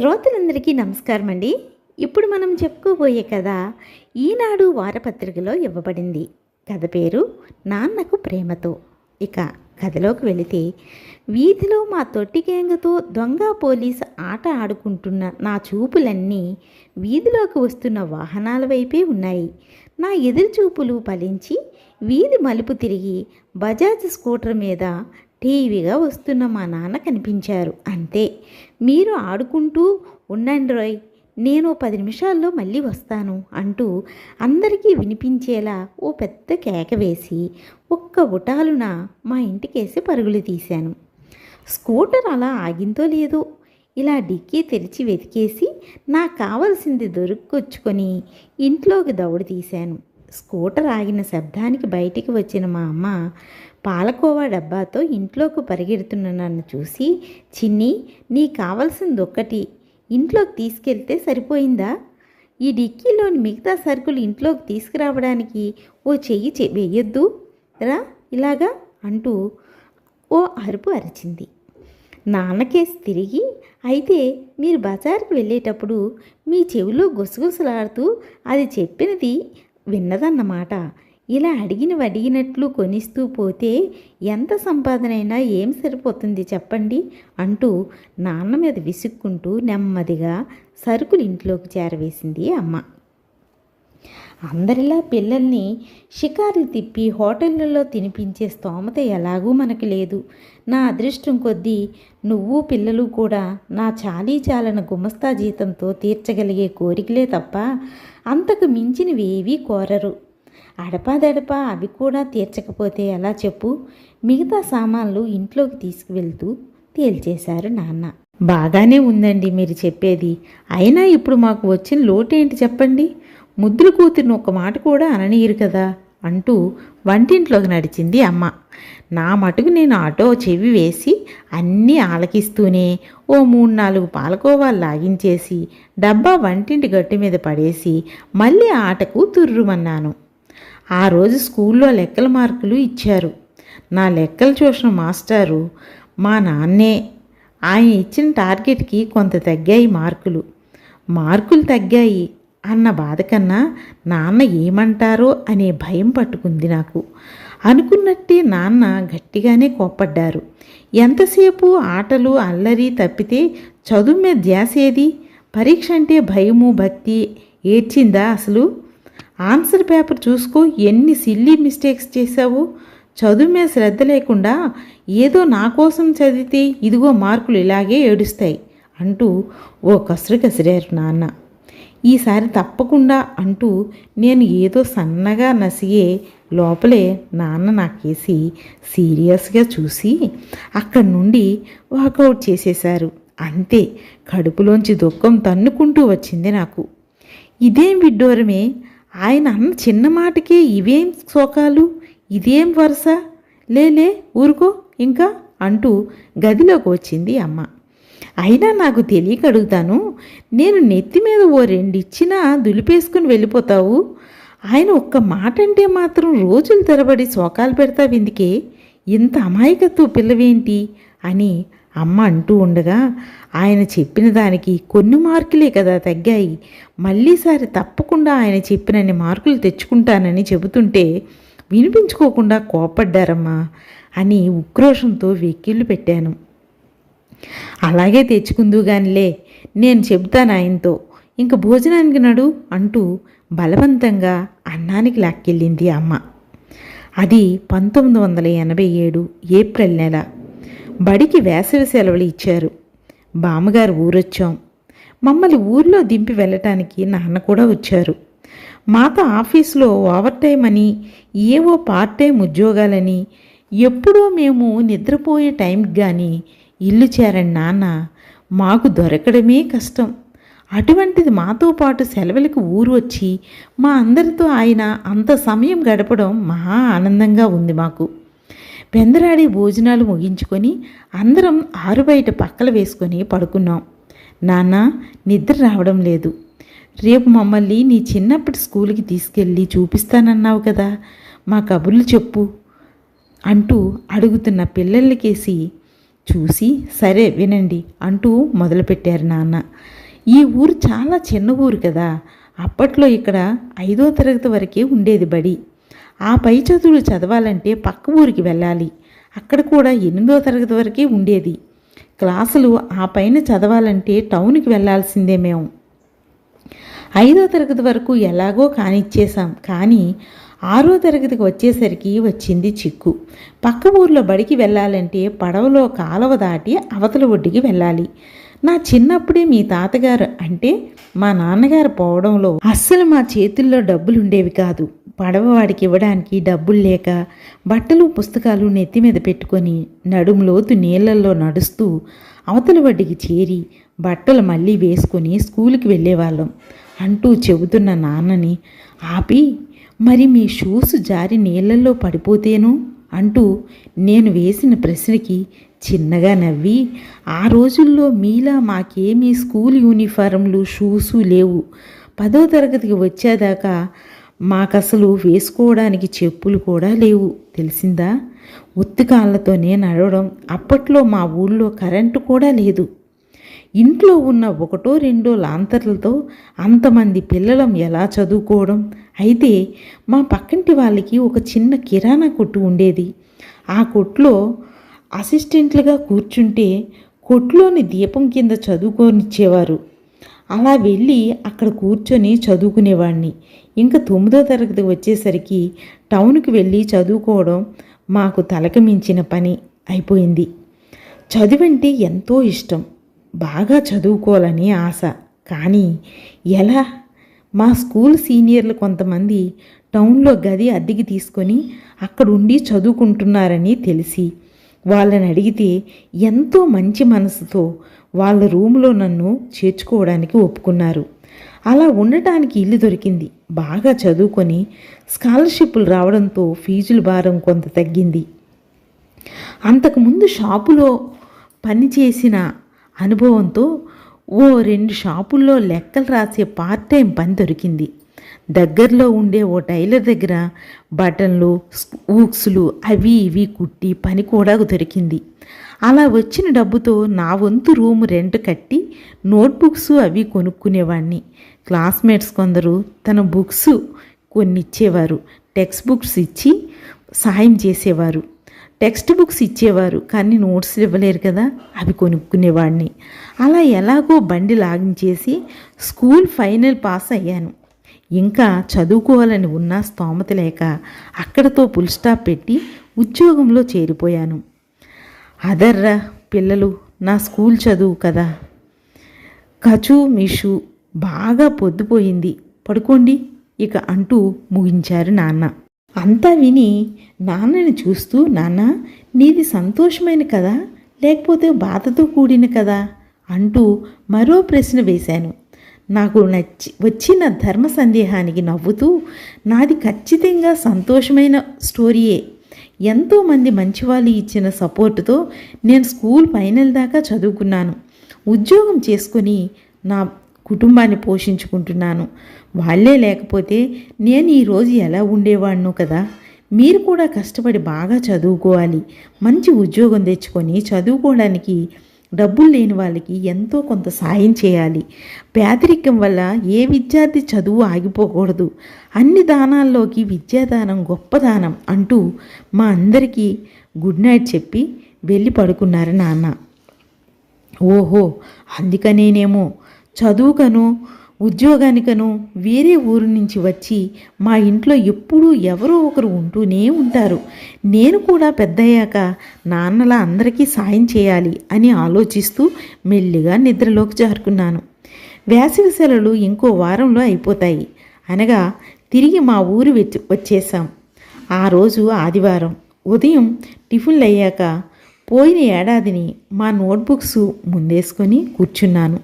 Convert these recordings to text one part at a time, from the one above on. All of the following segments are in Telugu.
శ్రోతలందరికీ నమస్కారం అండి ఇప్పుడు మనం చెప్పుకోబోయే కథ ఈనాడు వారపత్రికలో ఇవ్వబడింది. కథ పేరు నాన్నకు ప్రేమతో. ఇక కథలోకి వెళితే వీధిలో మా తొట్టి గ్యాంగ్తో దొంగ పోలీస్ ఆట ఆడుకుంటున్న నా చూపులన్నీ వీధిలోకి వస్తున్న వాహనాల వైపే ఉన్నాయి. నా ఎదురు చూపులు ఫలించి వీధి మలుపు తిరిగి బజాజ్ స్కూటర్ మీద టీవీగా వస్తున్న మా నాన్న కనిపించారు. అంతే. మీరు ఆడుకుంటూ ఉండండి రోయ్. నేను పది నిమిషాల్లో మళ్ళీ వస్తాను అంటూ అందరికీ వినిపించేలా ఓ పెద్ద కేక వేసి ఒక్క ఉటాలున మా ఇంటికేసి పరుగులు తీశాను. స్కూటర్ అలా ఆగిందో లేదో ఇలా డిక్కీ తెరిచి వెతికేసి నాకు కావలసింది దొరుక్కొచ్చుకొని ఇంట్లోకి దౌడు తీశాను. స్కూటర్ ఆగిన శబ్దానికి బయటికి వచ్చిన మా అమ్మ పాలకోవా డబ్బాతో ఇంట్లోకి పరిగెడుతున్న నన్ను చూసి చిన్ని నీ కావలసింది ఒక్కటి ఇంట్లోకి తీసుకెళ్తే సరిపోయిందా? ఈ డిక్కీలోని మిగతా సరుకులు ఇంట్లోకి తీసుకురావడానికి ఓ చెయ్యి చె వెయ్యొద్దు రా ఇలాగా అంటూ ఓ అరుపు అరిచింది. నాన్నకేసి తిరిగి అయితే మీరు బజార్కి వెళ్ళేటప్పుడు మీ చెవిలో గుసగుసలాడుతూ అది చెప్పినది విన్నదన్నమాట. ఇలా అడిగినవి అడిగినట్లు కొనిస్తూ పోతే ఎంత సంపాదనైనా ఏం సరిపోతుంది చెప్పండి అంటూ నాన్న మీద విసుక్కుంటూ నెమ్మదిగా సరుకులు ఇంట్లోకి చేరవేసింది అమ్మ. అందరిలా పిల్లల్ని షికారులు తిప్పి హోటళ్ళలో తినిపించే స్తోమత ఎలాగూ మనకు లేదు. నా అదృష్టం కొద్దీ నువ్వు పిల్లలు కూడా నా చాలీ చాలన గుమస్తా జీతంతో తీర్చగలిగే కోరికలే తప్ప అంతకు మించినవి ఏవీ కోరరు. అడపాదడపా అవి కూడా తీర్చకపోతే ఎలా చెప్పు? మిగతా సామాన్లు ఇంట్లోకి తీసుకువెళ్తూ తేల్చేశారు నాన్న. బాగానే ఉందండి మీరు చెప్పేది. అయినా ఇప్పుడు మాకు వచ్చిన లోటేంటి చెప్పండి? ముద్దులు కూతురిని ఒక మాట కూడా అననీయరు కదా అంటూ వంటింట్లోకి నడిచింది అమ్మ. నా మటుకు నేను ఆటో చెవి వేసి అన్నీ ఆలకిస్తూనే ఓ మూడు నాలుగు పాలకోవాలు లాగించేసి డబ్బా వంటింటి గట్టు మీద పడేసి మళ్ళీ ఆటకు తుర్రుమన్నాను. ఆ రోజు స్కూల్లో లెక్కల మార్కులు ఇచ్చారు. నా లెక్కలు చూసిన మాస్టారు మా నాన్నే ఆయన ఇచ్చిన టార్గెట్కి కొంత తగ్గాయి మార్కులు. మార్కులు తగ్గాయి? అన్న బాధ కన్నా నాన్న ఏమంటారో అనే భయం పట్టుకుంది నాకు. అనుకున్నట్టే నాన్న గట్టిగానే కోప్పడ్డారు. ఎంతసేపు ఆటలు అల్లరి తప్పితే చదువు మీద ధ్యాసేది పరీక్ష అంటే భయము భక్తి? ఏడ్చిందా అసలు? ఆన్సర్ పేపర్ చూసుకో ఎన్ని సిల్లీ మిస్టేక్స్ చేశావు? చదువు మీద శ్రద్ధ లేకుండా ఏదో నా కోసం చదివితే ఇదిగో మార్కులు ఇలాగే ఏడుస్తాయి అంటూ ఓ కసురు కసిరారు నాన్న. ఈసారి తప్పకుండా అంటూ నేను ఏదో సన్నగా నసిగే లోపలే నాన్న నాకేసి సీరియస్గా చూసి అక్కడి నుండి వాకౌట్ చేసేశారు. అంతే కడుపులోంచి దుఃఖం తన్నుకుంటూ వచ్చింది నాకు. ఇదేం విడ్డూరమే? ఆయన అన్న చిన్న మాటకే ఇవేం శోకాలు? ఇదేం వరుస? లేలే ఊరుకో ఇంకా అంటూ గదిలోకి వచ్చింది అమ్మ. అయినా నాకు తెలియక అడుగుతాను నేను నెత్తి మీద ఓ రెండిచ్చినా దులిపేసుకుని వెళ్ళిపోతావు? ఆయన ఒక్క మాట అంటే మాత్రం రోజులు తరబడి శోకాలు పెడతావు ఎందుకే ఇంత అమాయకత్వ పిల్లవేంటి? అని అమ్మ అంటూ ఉండగా ఆయన చెప్పిన దానికి కొన్ని మార్కులే కదా తగ్గాయి. మళ్ళీసారి తప్పకుండా ఆయన చెప్పినన్ని మార్కులు తెచ్చుకుంటానని చెబుతుంటే వినిపించుకోకుండా కోపడ్డారమ్మా అని ఉక్రోషంతో వెక్కిళ్ళు పెట్టాను. అలాగే తెచ్చుకుందు గానిలే నేను చెబుతాను ఆయనతో. ఇంక భోజనానికి నడు అంటూ బలవంతంగా అన్నానికి లాక్కెళ్ళింది అమ్మ. అది పంతొమ్మిది వందల ఎనభై ఏడు ఏప్రిల్ నెల. బడికి వేసవి సెలవులు ఇచ్చారు. బామ్మగారు ఊరొచ్చాం. మమ్మల్ని ఊర్లో దింపి వెళ్ళటానికి నాన్న కూడా వచ్చారు. మాతో ఆఫీస్లో ఓవర్ టైం అని ఏవో పార్ట్ టైం ఉద్యోగాలని ఎప్పుడో మేము నిద్రపోయే టైంకి కానీ ఇల్లు చేరని నాన్న మాకు దొరకడమే కష్టం. అటువంటిది మాతో పాటు సెలవులకు ఊరు వచ్చి మా అందరితో ఆయన అంత సమయం గడపడం మహా ఆనందంగా ఉంది మాకు. పెందరాడి భోజనాలు ముగించుకొని అందరం ఆరు బయట పక్కల వేసుకొని పడుకున్నాం. నాన్న నిద్ర రావడం లేదు. రేపు మమ్మల్ని నీ చిన్నప్పటి స్కూల్కి తీసుకెళ్ళి చూపిస్తానన్నావు కదా. మా కబుర్లు చెప్పు అంటూ అడుగుతున్న పిల్లలకేసి చూసి సరే వినండి అంటూ మొదలుపెట్టారు నాన్న. ఈ ఊరు చాలా చిన్న ఊరు కదా. అప్పట్లో ఇక్కడ ఐదో తరగతి వరకే ఉండేది బడి. ఆ పై చదువులు చదవాలంటే పక్క ఊరికి వెళ్ళాలి. అక్కడ కూడా ఎనిమిదో తరగతి వరకే ఉండేది. క్లాసులు ఆ పైన చదవాలంటే టౌన్కి వెళ్ళాల్సిందే మేము ఐదో తరగతి వరకు ఎలాగో కానిచ్చేసాం కానీ ఆరో తరగతికి వచ్చేసరికి వచ్చింది చిక్కు. పక్క ఊర్లో బడికి వెళ్ళాలంటే పడవలో కాలువ దాటి అవతల ఒడ్డుకి వెళ్ళాలి. నా చిన్నప్పుడే మీ తాతగారు అంటే మా నాన్నగారు పోవడంలో అస్సలు మా చేతుల్లో డబ్బులు ఉండేవి కాదు. పడవ వాడికి ఇవ్వడానికి డబ్బులు లేక బట్టలు పుస్తకాలు నెత్తి మీద పెట్టుకొని నడుములోతు నీళ్ళల్లో నడుస్తూ అవతల వడ్డీకి చేరి బట్టలు మళ్ళీ వేసుకొని స్కూల్కి వెళ్ళేవాళ్ళం అంటూ చెబుతున్న నాన్నని ఆపి మరి మీ షూస్ జారి నీళ్ళల్లో పడిపోతేను? అంటూ నేను వేసిన ప్రశ్నకి చిన్నగా నవ్వి ఆ రోజుల్లో మీలా మాకేమీ స్కూల్ యూనిఫారంలు షూసు లేవు. పదో తరగతికి వచ్చేదాకా మాకసలు వేసుకోవడానికి చెప్పులు కూడా లేవు. తెలిసిందా? ఉత్తికాళ్ళతోనే నడవడం. అప్పట్లో మా ఊళ్ళో కరెంటు కూడా లేదు. ఇంట్లో ఉన్న ఒకటో రెండో లాంతర్లతో అంతమంది పిల్లలం ఎలా చదువుకోవడం? అయితే మా పక్కింటి వాళ్ళకి ఒక చిన్న కిరాణా కొట్టు ఉండేది. ఆ కొట్లో అసిస్టెంట్లుగా కూర్చుంటే కొట్లోని దీపం కింద చదువుకొనిచ్చేవారు. అలా వెళ్ళి అక్కడ కూర్చొని చదువుకునేవాడిని ఇంకా తొమ్మిదో తరగతి వచ్చేసరికి టౌన్కి వెళ్ళి చదువుకోవడం మాకు తలకమించిన పని అయిపోయింది. చదువంటే ఎంతో ఇష్టం. బాగా చదువుకోవాలని ఆశ. కానీ ఎలా? మా స్కూల్ సీనియర్లు కొంతమంది టౌన్లో గది అద్దెకి తీసుకొని అక్కడ ఉండి చదువుకుంటున్నారని తెలిసి వాళ్ళని అడిగితే ఎంతో మంచి మనసుతో వాళ్ళ రూమ్లో నన్ను చేర్చుకోవడానికి ఒప్పుకున్నారు. అలా ఉండటానికి ఇల్లు దొరికింది. బాగా చదువుకొని స్కాలర్షిప్లు రావడంతో ఫీజుల భారం కొంత తగ్గింది. అంతకుముందు షాపులో పనిచేసిన అనుభవంతో ఓ రెండు షాపుల్లో లెక్కలు రాసే పార్ట్ టైం పని దొరికింది. దగ్గరలో ఉండే ఓ టైలర్ దగ్గర బటన్లు ఊక్స్లు అవి ఇవి కుట్టి పని కూడా దొరికింది. అలా వచ్చిన డబ్బుతో నా వంతు రూము రెంట్ కట్టి నోట్బుక్స్ అవి కొనుక్కునేవాడిని క్లాస్మేట్స్ కొందరు తన బుక్స్ కొన్ని ఇచ్చేవారు టెక్స్ట్ బుక్స్ ఇచ్చి సాయం చేసేవారు. టెక్స్ట్ బుక్స్ ఇచ్చేవారు కానీ నోట్స్ ఇవ్వలేరు కదా అవి కొనుక్కునేవాడిని. అలా ఎలాగో బండి లాగించేసి స్కూల్ ఫైనల్ పాస్ అయ్యాను. ఇంకా చదువుకోవాలని ఉన్న స్తోమత లేక అక్కడతో ఫుల్ స్టాప్ పెట్టి ఉద్యోగంలో చేరిపోయాను. అదర్రా పిల్లలు నా స్కూల్ చదువు కదా. కచు మిషు బాగా పొద్దుపోయింది. పడుకోండి ఇక అంటూ ముగించారు నాన్న. అంతా విని నాన్నని చూస్తూ నాన్న నీది సంతోషమైన కదా లేకపోతే బాధతో కూడిన కదా అంటూ మరో ప్రశ్న వేశాను. నాకు నచ్చి వచ్చిన ధర్మ సందేహానికి నవ్వుతూ నాది ఖచ్చితంగా సంతోషమైన స్టోరీయే. ఎంతోమంది మంచివాళ్ళు ఇచ్చిన సపోర్టుతో నేను స్కూల్ ఫైనల్ దాకా చదువుకున్నాను. ఉద్యోగం చేసుకొని నా కుటుంబాన్ని పోషించుకుంటున్నాను. వాళ్ళే లేకపోతే నేను ఈరోజు ఎలా ఉండేవాడినో కదా. మీరు కూడా కష్టపడి బాగా చదువుకోవాలి. మంచి ఉద్యోగం తెచ్చుకొని చదువుకోవడానికి డబ్బులు లేని వాళ్ళకి ఎంతో కొంత సాయం చేయాలి. పేదరికం వల్ల ఏ విద్యార్థి చదువు ఆగిపోకూడదు. అన్ని దానాల్లోకి విద్యాదానం గొప్ప దానం అంటూ మా అందరికీ గుడ్ నైట్ చెప్పి వెళ్ళి పడుకున్నారు నాన్న. ఓహో అందుకనేనేమో చదువుకను ఉద్యోగానికను వేరే ఊరు నుంచి వచ్చి మా ఇంట్లో ఎప్పుడూ ఎవరో ఒకరు ఉంటూనే ఉంటారు. నేను కూడా పెద్దయ్యాక నాన్నల అందరికీ సాయం చేయాలి అని ఆలోచిస్తూ మెల్లిగా నిద్రలోకి జారుకున్నాను. వేసవి సెలవులు ఇంకో వారంలో అయిపోతాయి. అనగా తిరిగి మా ఊరు వచ్చి వచ్చేసాం ఆ రోజు ఆదివారం. ఉదయం టిఫిన్లు అయ్యాక పోయిన ఏడాదిని మా నోట్బుక్స్ ముందేసుకొని కూర్చున్నాను.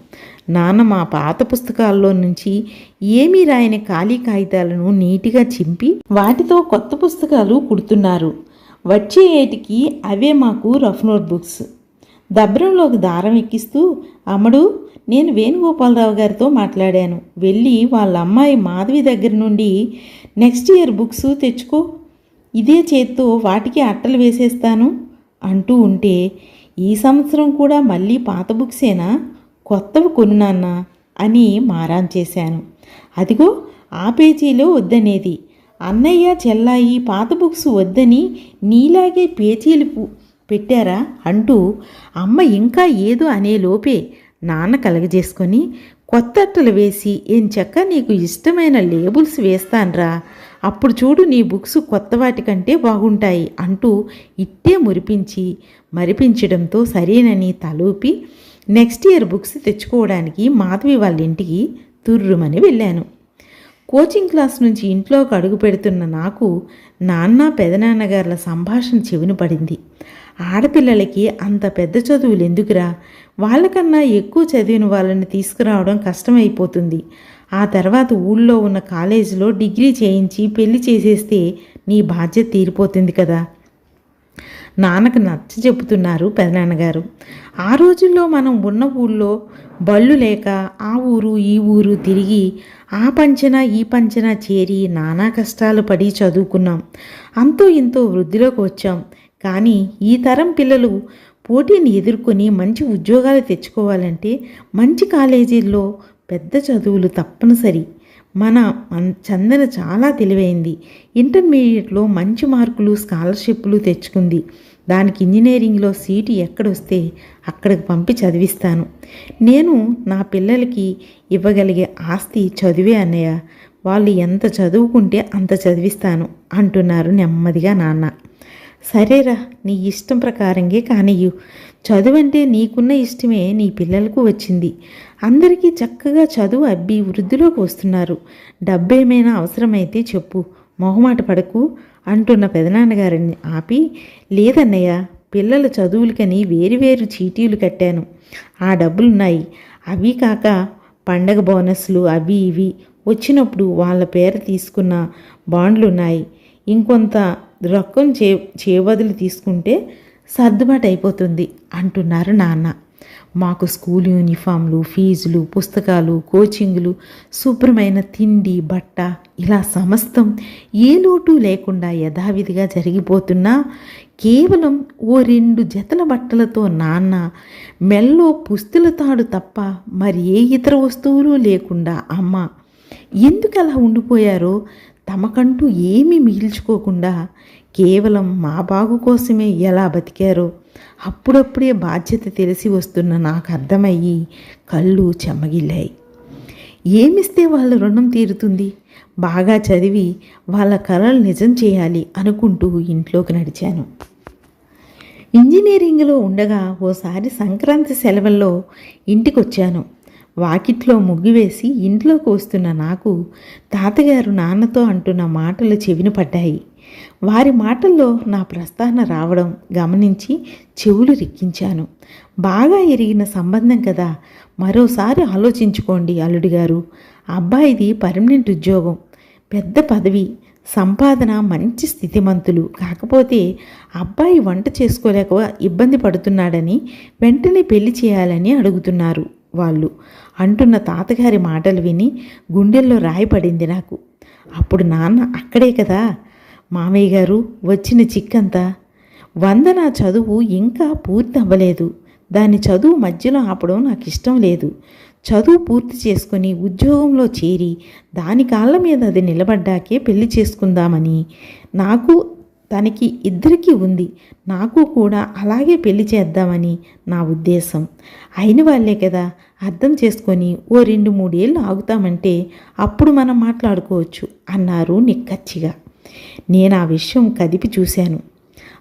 నాన్న మా పాత పుస్తకాల్లో నుంచి ఏమీ రాయని ఖాళీ కాగితాలను నీటిగా చింపి వాటితో కొత్త పుస్తకాలు కుడుతున్నారు. వచ్చే ఏటికి అవే మాకు రఫ్ నోట్బుక్స్. దబ్రంలోకి దారం ఎక్కిస్తూ అమ్మడు నేను వేణుగోపాలరావు గారితో మాట్లాడాను. వెళ్ళి వాళ్ళ అమ్మాయి మాధవి దగ్గర నుండి నెక్స్ట్ ఇయర్ బుక్స్ తెచ్చుకో. ఇదే చేత్తో వాటికి అట్టలు వేసేస్తాను అంటూ ఉంటే ఈ సంవత్సరం కూడా మళ్ళీ పాత బుక్సేనా? కొత్తవి కొనున్నాన్నా అని మారాన్ చేశాను. అదిగో ఆ పేజీలో వద్దనేది. అన్నయ్య చెల్లాయి పాత బుక్స్ వద్దని నీలాగే పేజీలు పెట్టారా అంటూ అమ్మ ఇంకా ఏదో అనే లోపే నాన్న కలగజేసుకొని కొత్త అట్టలు వేసి ఎంచక్క నీకు ఇష్టమైన లేబుల్స్ వేస్తాన్రా. అప్పుడు చూడు నీ బుక్స్ కొత్త వాటికంటే బాగుంటాయి అంటూ ఇట్టే మురిపించి మరిపించడంతో సరేనని తలూపి నెక్స్ట్ ఇయర్ బుక్స్ తెచ్చుకోవడానికి మాధవి వాళ్ళ ఇంటికి తుర్రుమని వెళ్ళాను. కోచింగ్ క్లాస్ నుంచి ఇంట్లోకి అడుగు పెడుతున్న నాకు నాన్న పెదనాన్నగారుల సంభాషణ చెవిన పడింది. ఆడపిల్లలకి అంత పెద్ద చదువులు ఎందుకురా? వాళ్ళకన్నా ఎక్కువ చదివిన వాళ్ళని తీసుకురావడం కష్టమైపోతుంది. ఆ తర్వాత ఊళ్ళో ఉన్న కాలేజీలో డిగ్రీ చేయించి పెళ్ళి చేసేస్తే నీ బాధ్యత తీరిపోతుంది కదా. నాన్నకు నచ్చ చెబుతున్నారు పెదనాన్నగారు. ఆ రోజుల్లో మనం ఉన్న ఊళ్ళో బళ్ళు లేక ఆ ఊరు ఈ ఊరు తిరిగి ఆ పంచన ఈ పంచన చేరి నానా కష్టాలు పడి చదువుకున్నాం. అంతో ఇంతో వృద్ధిలోకి వచ్చాం. కానీ ఈ తరం పిల్లలు పోటీని ఎదుర్కొని మంచి ఉద్యోగాలు తెచ్చుకోవాలంటే మంచి కాలేజీల్లో పెద్ద చదువులు తప్పనిసరి. మన చందన చాలా తెలివైంది. ఇంటర్మీడియట్లో మంచి మార్కులు స్కాలర్షిప్లు తెచ్చుకుంది. దానికి ఇంజనీరింగ్లో సీటు ఎక్కడొస్తే అక్కడికి పంపి చదివిస్తాను. నేను నా పిల్లలకి ఇవ్వగలిగే ఆస్తి చదివే అన్నయ్య. వాళ్ళు ఎంత చదువుకుంటే అంత చదివిస్తాను అంటున్నారు నెమ్మదిగా నాన్న. సరేరా నీ ఇష్టం ప్రకారంగా కానియ్యు. చదువంటే నీకున్న ఇష్టమే నీ పిల్లలకు వచ్చింది. అందరికీ చక్కగా చదువు అబ్బి వృద్ధిలోకి వస్తున్నారు. డబ్బేమైనా అవసరమైతే చెప్పు. మొహమాట పడకు అంటున్న పెదనాన్నగారిని ఆపి లేదన్నయ్య పిల్లల చదువులకని వేరువేరు చీటీలు కట్టాను. ఆ డబ్బులున్నాయి. అవి కాక పండగ బోనస్లు అవి ఇవి. వచ్చినప్పుడు వాళ్ళ పేరు తీసుకున్న బాండ్లు ఉన్నాయి ఇంకొంత రొక్కం చే చేబదులు తీసుకుంటే సర్దుబాటు అయిపోతుంది అంటున్నారు నాన్న. మాకు స్కూల్ యూనిఫామ్లు ఫీజులు పుస్తకాలు కోచింగులు శుభ్రమైన తిండి బట్ట ఇలా సమస్తం ఏ లోటు లేకుండా యథావిధిగా జరిగిపోతున్నా కేవలం ఓ రెండు జతల బట్టలతో నాన్న మెల్లో పుస్తుల తాడు తప్ప మరి ఏ ఇతర వస్తువులు లేకుండా అమ్మ ఎందుకు అలా ఉండిపోయారో తమకంటూ ఏమీ మిగిల్చుకోకుండా కేవలం మా బాగు కోసమే ఎలా బతికారో అప్పుడప్పుడే బాధ్యత తెలిసి వస్తున్న నాకు అర్థమయ్యి కళ్ళు చెమ్మగిల్లాయి ఏమిస్తే వాళ్ళ రుణం తీరుతుంది? బాగా చదివి వాళ్ళ కలలు నిజం చేయాలి అనుకుంటూ ఇంట్లోకి నడిచాను. ఇంజనీరింగ్లో ఉండగా ఓసారి సంక్రాంతి సెలవుల్లో ఇంటికొచ్చాను. వాకిట్లో ముగ్గు వేసి ఇంట్లోకి వస్తున్న నాకు తాతగారు నాన్నతో అంటున్న మాటలు చెవిన పడ్డాయి. వారి మాటల్లో నా ప్రస్తావన రావడం గమనించి చెవులు రిక్కించాను. బాగా ఎరిగిన సంబంధం కదా? మరోసారి ఆలోచించుకోండి అల్లుడి గారు. అబ్బాయిది పర్మనెంట్ ఉద్యోగం. పెద్ద పదవి. సంపాదన మంచి స్థితిమంతులు. కాకపోతే అబ్బాయి వంట చేసుకోలేక ఇబ్బంది పడుతున్నాడని వెంటనే పెళ్ళి చేయాలని అడుగుతున్నారు వాళ్ళు. అంటున్న తాతగారి మాటలు విని గుండెల్లో రాయి పడింది నాకు. అప్పుడు నాన్న అక్కడే కదా? మామయ్య గారు వచ్చిన చిక్కంతా. వందన చదువు ఇంకా పూర్తి అవ్వలేదు దాని చదువు మధ్యలో ఆపడం నాకు ఇష్టం లేదు. చదువు పూర్తి చేసుకుని ఉద్యోగంలో చేరి దాని కాళ్ళ మీద అది నిలబడ్డాకే పెళ్ళి చేసుకుందామని. నాకు తనకి ఇద్దరికీ ఉంది. నాకు కూడా అలాగే పెళ్ళి చేద్దామని నా ఉద్దేశం. అయిన వాళ్ళే కదా అర్థం చేసుకొని ఓ రెండు మూడేళ్ళు ఆగుతామంటే అప్పుడు మనం మాట్లాడుకోవచ్చు అన్నారు నిక్కచ్చిగా. నేను ఆ విషయం కదిపి చూశాను.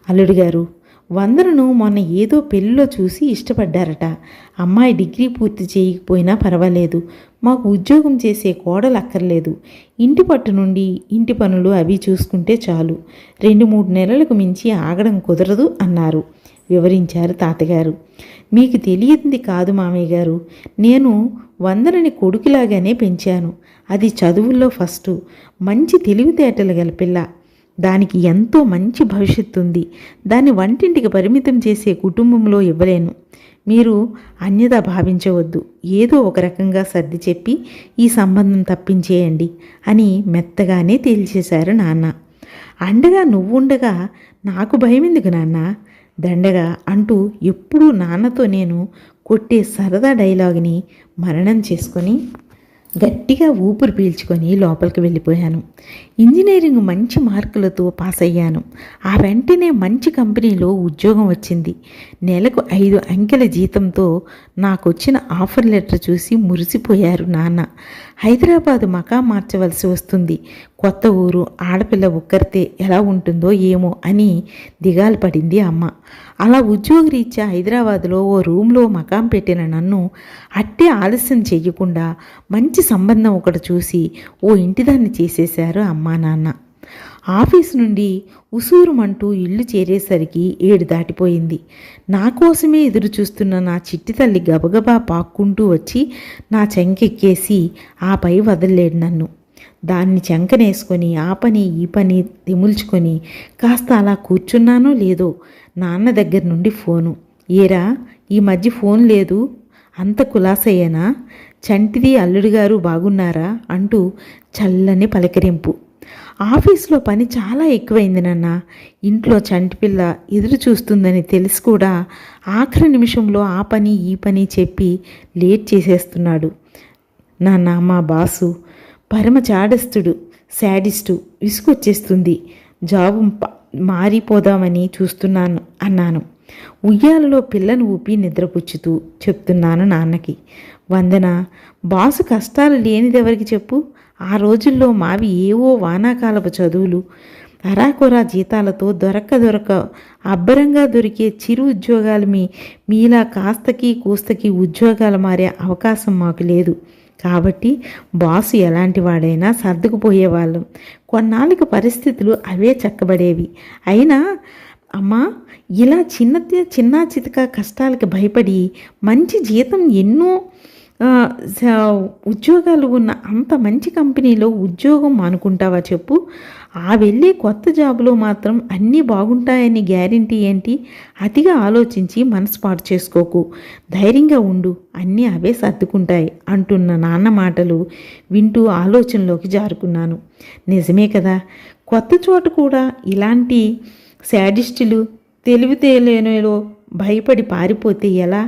అల్లుడు గారు వందనను మొన్న ఏదో పెళ్ళిలో చూసి ఇష్టపడ్డారట. అమ్మాయి డిగ్రీ పూర్తి చేయకపోయినా పర్వాలేదు. మాకు ఉద్యోగం చేసే కోడలు అక్కర్లేదు. ఇంటి పట్టు నుండి ఇంటి పనులు అవి చూసుకుంటే చాలు. రెండు మూడు నెలలకు మించి ఆగడం కుదరదు అన్నారు. వివరించారు తాతగారు. మీకు తెలియంది కాదు మామయ్య గారు. నేను వందనని కొడుకులాగానే పెంచాను. అది చదువుల్లో ఫస్ట్. మంచి తెలివితేటలు గల పిల్ల. దానికి ఎంతో మంచి భవిష్యత్తు ఉంది దాన్ని వంటింటికి పరిమితం చేసే కుటుంబంలో ఇవ్వలేను. మీరు అన్యదా భావించవద్దు. ఏదో ఒక రకంగా సర్ది చెప్పి ఈ సంబంధం తప్పించేయండి అని మెత్తగానే తేల్చేశారు నాన్న. అండగా నువ్వుండగా నాకు భయం ఎందుకు నాన్న? దండగా అంటూ ఎప్పుడూ నాన్నతో నేను కొట్టే సరదా డైలాగ్ని మరణం చేసుకొని గట్టిగా ఊపిరి పీల్చుకొని లోపలికి వెళ్ళిపోయాను. ఇంజనీరింగ్ మంచి మార్కులతో పాస్ అయ్యాను. ఆ వెంటనే మంచి కంపెనీలో ఉద్యోగం వచ్చింది. నెలకు ఐదు అంకెల జీతంతో నాకు వచ్చిన ఆఫర్ లెటర్ చూసి మురిసిపోయారు నాన్న. హైదరాబాద్ మకా మార్చవలసి వస్తుంది. కొత్త ఊరు ఆడపిల్ల ఒక్కరితే ఎలా ఉంటుందో ఏమో అని దిగాలు పడింది అమ్మ. అలా ఉద్యోగరీత్యా హైదరాబాద్లో ఓ రూమ్లో మకాం పెట్టిన నన్ను అట్టే ఆలస్యం చెయ్యకుండా మంచి సంబంధం ఒకటి చూసి ఓ ఇంటిదాన్ని చేసేశారు అమ్మా నాన్న. ఆఫీస్ నుండి ఉసూరుమంటూ ఇల్లు చేరేసరికి ఏడు దాటిపోయింది. నా కోసమే ఎదురు చూస్తున్న నా చిట్టి తల్లి గబగబా పాక్కుంటూ వచ్చి నా చెంకెక్కేసి ఆ పై వదలలేడు నన్ను. దాన్ని చెంకనేసుకొని ఆ పని ఈ పని తెముల్చుకొని కాస్త అలా కూర్చున్నానో లేదో నాన్న దగ్గర నుండి ఫోను. ఏరా ఈ మధ్య ఫోన్ లేదు? అంత కులాసయ్యేనా? చంటిది అల్లుడు గారు బాగున్నారా? అంటూ చల్లని పలకరింపు. ఆఫీస్లో పని చాలా ఎక్కువైంది నాన్న. ఇంట్లో చంటిపిల్ల ఎదురు చూస్తుందని తెలిసి కూడా ఆఖరి నిమిషంలో ఆ పని ఈ పని చెప్పి లేట్ చేసేస్తున్నాడు. నాన్న మా బాసు పరమ చాడస్తుడు శాడిస్టు విసుగొచ్చేస్తుంది. జాబు ప- మారిపోదామని చూస్తున్నాను అన్నాను. ఉయ్యాలలో పిల్లను ఊపి నిద్రపుచ్చుతూ చెప్తున్నాను నాన్నకి. వందన బాసు కష్టాలు లేనిదెవరికి చెప్పు? ఆ రోజుల్లో మావి ఏవో వానాకాలపు చదువులు. అరాకొరా జీతాలతో దొరక్క దొరక అబ్బరంగా దొరికే చిరు ఉద్యోగాలు మీ మీలా కాస్తకి కూస్తకి ఉద్యోగాలు మారే అవకాశం మాకు లేదు. కాబట్టి బాసు ఎలాంటి వాడైనా సర్దుకుపోయేవాళ్ళం. కొన్నాళ్ళకి పరిస్థితులు అవే చక్కబడేవి. అయినా అమ్మా ఇలా చిన్న చిన్న చితక కష్టాలకి భయపడి మంచి జీతం ఎన్నో ఉద్యోగాలు ఉన్న అంత మంచి కంపెనీలో ఉద్యోగం మానుకుంటావా చెప్పు? ఆ వెళ్ళే కొత్త జాబులో మాత్రం అన్నీ బాగుంటాయని గ్యారంటీ ఏంటి? అతిగా ఆలోచించి మనసు పాటు చేసుకోకు. ధైర్యంగా ఉండు అన్నీ అవే సర్దుకుంటాయి అంటున్న నాన్న మాటలు వింటూ ఆలోచనలోకి జారుకున్నాను. నిజమే కదా? కొత్త చోట కూడా ఇలాంటి శాడిస్టులు తెలివితేలేనిలో భయపడి పారిపోతే ఎలా?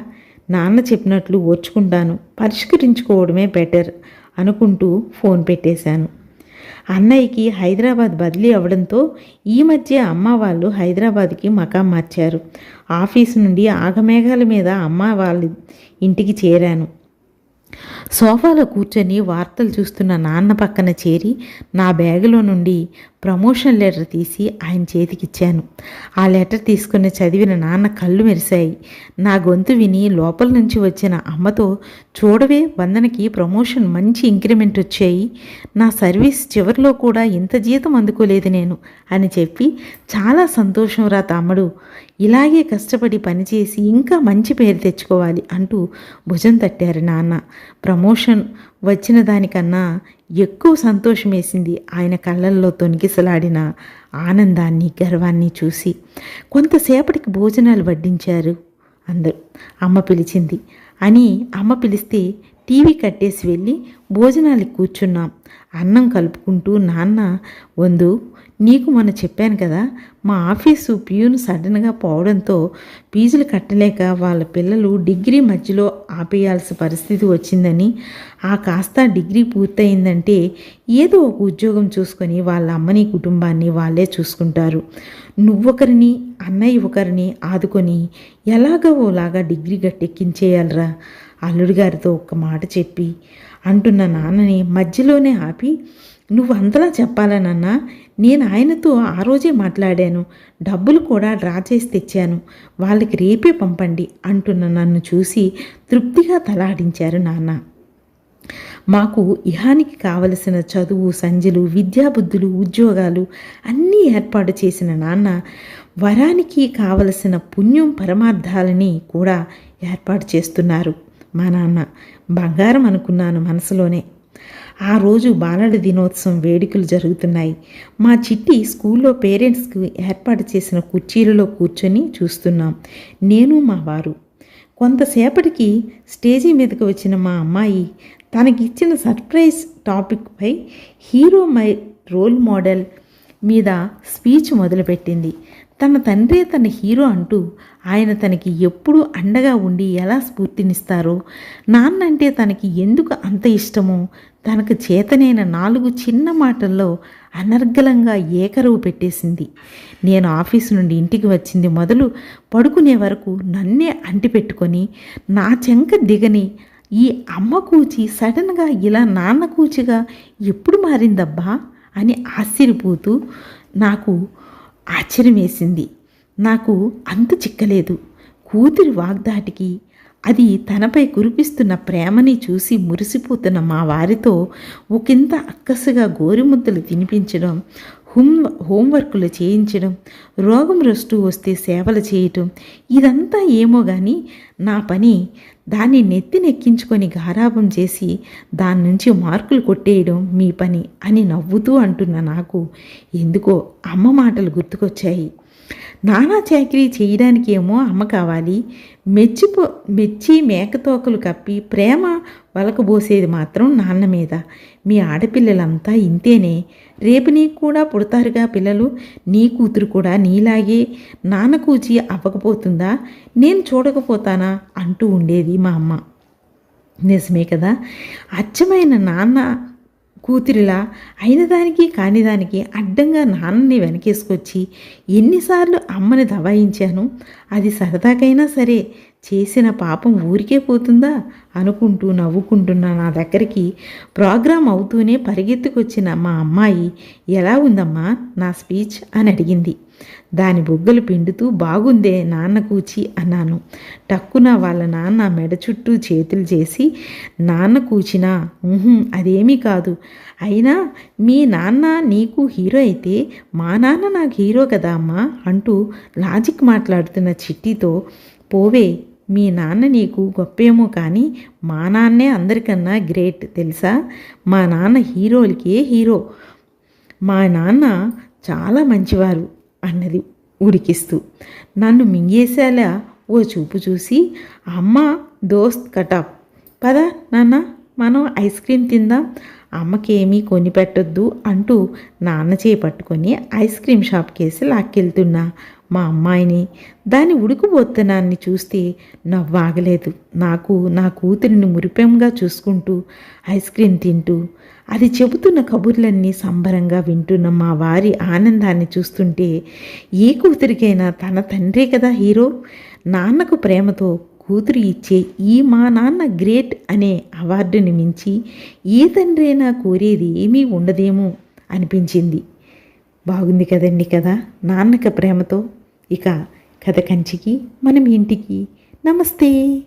నాన్న చెప్పినట్లు ఓర్చుకుంటాను పరిష్కరించుకోవడమే బెటర్ అనుకుంటూ ఫోన్ పెట్టేశాను. అన్నయ్యకి హైదరాబాద్ బదిలీ అవడంతో ఈ మధ్య అమ్మ వాళ్ళు హైదరాబాద్కి మకాం మార్చారు. ఆఫీస్ నుండి ఆగమేఘాల మీద అమ్మ వాళ్ళ ఇంటికి చేరాను. సోఫాలో కూర్చొని వార్తలు చూస్తున్న నాన్న పక్కన చేరి నా బ్యాగులో నుండి ప్రమోషన్ లెటర్ తీసి ఆయన చేతికిచ్చాను. ఆ లెటర్ తీసుకుని చదివిన నాన్న కళ్ళు మెరిశాయి. నా గొంతు విని లోపల నుంచి వచ్చిన అమ్మతో చూడవే వందనకి ప్రమోషన్ మంచి ఇంక్రిమెంట్ వచ్చాయి. నా సర్వీస్ చివరిలో కూడా ఇంత జీతం అందుకోలేదు నేను అని చెప్పి చాలా సంతోషం రా తమ్ముడు. ఇలాగే కష్టపడి పనిచేసి ఇంకా మంచి పేరు తెచ్చుకోవాలి అంటూ భుజం తట్టారు నాన్న. ప్రమోషన్ వచ్చిన దానికన్నా ఎక్కువ సంతోషం వేసింది ఆయన కళ్ళల్లో తొనికిసలాడిన ఆనందాన్ని గర్వాన్ని చూసి. కొంతసేపటికి భోజనాలు వడ్డించారు అందరూ అమ్మ పిలిచింది. అని అమ్మ పిలిస్తే టీవీ కట్టేసి వెళ్ళి భోజనాలకు కూర్చున్నాం. అన్నం కలుపుకుంటూ నాన్న వందు నీకు మొన్న చెప్పాను కదా మా ఆఫీసు ప్యూన్ సడన్గా పోవడంతో ఫీజులు కట్టలేక వాళ్ళ పిల్లలు డిగ్రీ మధ్యలో ఆపేయాల్సిన పరిస్థితి వచ్చిందని ఆ కాస్త డిగ్రీ పూర్తయిందంటే ఏదో ఒక ఉద్యోగం చూసుకొని వాళ్ళ అమ్మని కుటుంబాన్ని వాళ్ళే చూసుకుంటారు. నువ్వొకరిని అన్నయ్య ఒకరిని ఆదుకొని ఎలాగో ఓలాగా డిగ్రీ గట్టెక్కించేయాలరా అల్లుడి గారితో ఒక్క మాట చెప్పి అంటున్న నాన్నని మధ్యలోనే ఆపి నువ్వు అంతలా చెప్పాలనన్నా నేను ఆయనతో ఆ రోజే మాట్లాడాను. డబ్బులు కూడా డ్రా చేసి తెచ్చాను. వాళ్ళకి రేపే పంపండి అంటున్న నన్ను చూసి తృప్తిగా తలాడించారు నాన్న. మాకు ఇహానికి కావలసిన చదువు సంజలు విద్యాబుద్ధులు ఉద్యోగాలు అన్నీ ఏర్పాటు చేసిన నాన్న వరానికి కావలసిన పుణ్యం పరమార్థాలని కూడా ఏర్పాటు చేస్తున్నారు మా నాన్న. బంగారం అనుకున్నాను మనసులోనే. ఆ రోజు బాలల దినోత్సవం వేడుకలు జరుగుతున్నాయి. మా చిట్టి స్కూల్లో పేరెంట్స్కి ఏర్పాటు చేసిన కుర్చీలలో కూర్చొని చూస్తున్నాం. నేను మా వారు. కొంతసేపటికి స్టేజీ మీదకి వచ్చిన మా అమ్మాయి తనకిచ్చిన సర్ప్రైజ్ టాపిక్పై హీరో మై రోల్ మోడల్ మీద స్పీచ్ మొదలుపెట్టింది. తన తండ్రే తన హీరో అంటూ ఆయన తనకి ఎప్పుడూ అండగా ఉండి ఎలా స్ఫూర్తినిస్తారో నాన్న అంటే తనకి ఎందుకు అంత ఇష్టమో తనకు చేతనైన నాలుగు చిన్న మాటల్లో అనర్గళంగా ఏకరువు పెట్టేసింది. నేను ఆఫీసు నుండి ఇంటికి వచ్చింది మొదలు పడుకునే వరకు నన్నే అంటిపెట్టుకొని నా చెంక దిగని ఈ అమ్మ కూచి సడన్గా ఇలా నాన్న కూచిగా ఎప్పుడు మారిందబ్బా అని ఆశ్చర్యపోతూ నాకు ఆశ్చర్యం వేసింది నాకు అంతు చిక్కలేదు. కూతురి వాగ్దాటికి అది తనపై కురిపిస్తున్న ప్రేమని చూసి మురిసిపోతున్న మా వారితో ఒకంత అక్కసుగా గోరుముద్దలు తినిపించడం హోమ్ హోంవర్కులు చేయించడం రోగం రొస్టు వస్తే సేవలు చేయటం ఇదంతా ఏమో కానీ నా పని దాన్ని నెత్తినెక్కించుకొని గారాభం చేసి దాని నుంచి మార్కులు కొట్టేయడం మీ పని అని నవ్వుతూ అంటున్న నాకు ఎందుకో అమ్మ మాటలు గుర్తుకొచ్చాయి. నానా చాకరీ చేయడానికి ఏమో అమ్మ కావాలి. మెచ్చిపో మెచ్చి మేకతోకలు కప్పి ప్రేమ వలకబోసేది మాత్రం నాన్న మీద. మీ ఆడపిల్లలంతా ఇంతేనే. రేపు నీకు కూడా పుడతారుగా పిల్లలు. నీ కూతురు కూడా నీలాగే. నాన్న కూచి అవ్వకపోతుందా? నేను చూడకపోతానా? అంటూ ఉండేది మా అమ్మ. నిజమే కదా. అచ్చమైన నాన్న కూతురిలా అయిన దానికి కాని దానికి అడ్డంగా నాన్నని వెనకేసుకొచ్చి ఎన్నిసార్లు అమ్మని దబాయించాను. అది సరదాకైనా సరే చేసిన పాపం ఊరికే పోతుందా అనుకుంటూ నవ్వుకుంటున్న నా దగ్గరికి ప్రోగ్రాం అవుతూనే పరిగెత్తుకొచ్చిన మా అమ్మాయి ఎలా ఉందమ్మా నా స్పీచ్? అని అడిగింది. దాని బొగ్గలు పిండుతూ బాగుందే నాన్న కూచి అన్నాను. టక్కున వాళ్ళ నాన్న మెడ చుట్టూ చేతులు చేసి నాన్న కూచినా? అదేమీ కాదు. అయినా మీ నాన్న నీకు హీరో అయితే మా నాన్న నాకు హీరో కదా అమ్మా అంటూ లాజిక్ మాట్లాడుతున్న చిట్టితో పోవే మీ నాన్న నీకు గొప్పేమో కానీ మా నాన్నే అందరికన్నా గ్రేట్ తెలుసా? మా నాన్న హీరోలకే హీరో. మా నాన్న చాలా మంచివారు. అన్నది ఉడికిస్తూ. నన్ను మింగేసేలా ఓ చూపు చూసి అమ్మ దోస్త్ కటాప్ పద నాన్న మనం ఐస్ క్రీమ్ తిందాం. అమ్మకేమీ కొని పెట్టొద్దు అంటూ నాన్న చేయి పట్టుకొని ఐస్ క్రీమ్ షాప్కేసి లాక్కెళ్తున్నా మా అమ్మాయిని. దాని ఉడుకుబోత్తనాన్ని చూస్తే నవ్వాగలేదు. నాకు నా కూతురిని మురిపెంగా చూసుకుంటూ ఐస్ క్రీమ్ తింటూ అది చెబుతున్న కబుర్లన్నీ సంబరంగా వింటున్న మా వారి ఆనందాన్ని చూస్తుంటే ఏ కూతురికైనా తన తండ్రే కదా హీరో? నాన్నకు ప్రేమతో కూతురు ఇచ్చే ఈ మా నాన్న గ్రేట్ అనే అవార్డుని మించి ఏ తండ్రైనా కోరేది ఏమీ ఉండదేమో అనిపించింది. బాగుంది కదండి కదా నాన్నక ప్రేమతో. ఇక కథ కంచికి మనం ఇంటికి. నమస్తే.